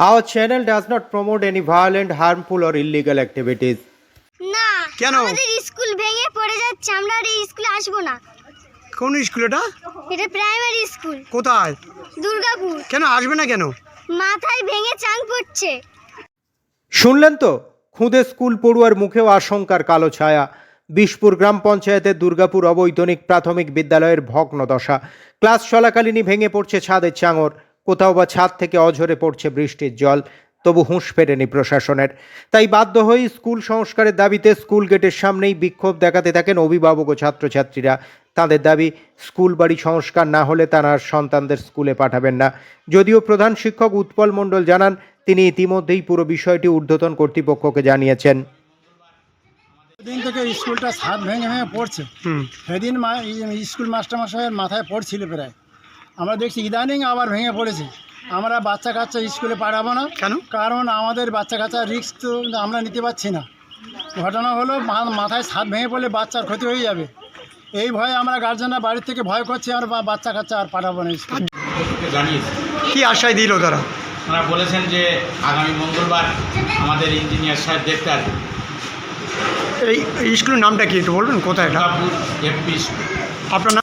Our channel does not promote any violent, harmful, or illegal activities. না কেন? আমাদের school ভেঙে পড়ে যাচ্ছে আমরা আর এই স্কুলে আসব না। কোন স্কুল এটা? এটা প্রাইমারি স্কুল। কোথায়? দুর্গাপুর। কেন আসবে না কেন? মাথায় ভেঙে চাং পড়ছে। শুনলেন তো? খুদে স্কুল পড়ুয়ার মুখেও আশঙ্কার কালো ছায়া। বিশপুর গ্রাম পঞ্চায়েতের দুর্গাপুর অবৈতনিক প্রাথমিক বিদ্যালয়ের ভগ্ন দশা ক্লাস চলাকালীনই ভেঙে পড়ছে ছাদের চাঙর। কোথাও বা ছাদ থেকে অঝরে পড়ছে বৃষ্টির জল তবু হুঁশ ফেরেনি প্রশাসনের। তাই বাধ্য হয়ে স্কুল সংস্কারের দাবিতে স্কুল গেটের সামনেই বিক্ষোভ দেখাতে থাকেন অভিভাবক ও ছাত্রছাত্রীরা। তাদের দাবি স্কুল বাড়ি সংস্কার না হলে তারা সন্তানদের স্কুলে পাঠাবেন না। যদিও প্রধান শিক্ষক উৎপল মণ্ডল জানান তিনি ইতিমধ্যেই পুরো বিষয়টি ঊর্ধ্বতন কর্তৃপক্ষকে জানিয়েছেন। দিন থেকে স্কুলটা ছাদ ভেঙে ভেঙে পড়ছে। সেদিন স্কুল মাস্টারমশাইয়ের মাথায় পড়ছিল প্রায়। আমরা দেখছি ইদানিং আবার ভেঙে পড়েছে। আমরা বাচ্চা কাচ্চা স্কুলে পাঠাবো না। কেন? কারণ আমাদের বাচ্চা কাচ্চা রিস্ক তো আমরা নিতে পারছি না। ঘটনা হলো মা- মাথায় ছাদ ভেঙে পড়লে বাচ্চার ক্ষতি হয়ে যাবে। এই ভয়ে আমরা গার্জেনরা বাড়ির থেকে ভয় করছি আর বা- বাচ্চা কাচ্চা আর পাঠাবো না স্কুলে। জানিয়েছি। কি আশায় দিল তারা? ওনারা বলেছেন যে আগামী মঙ্গলবার আমাদের ইঞ্জিনিয়ার সাহেব দেখতে আসবেন। এই স্কুলের নামটা কি একটু বলবেন? কোথায় এটা? দুর্গাপুর এফপি আপনার নাম?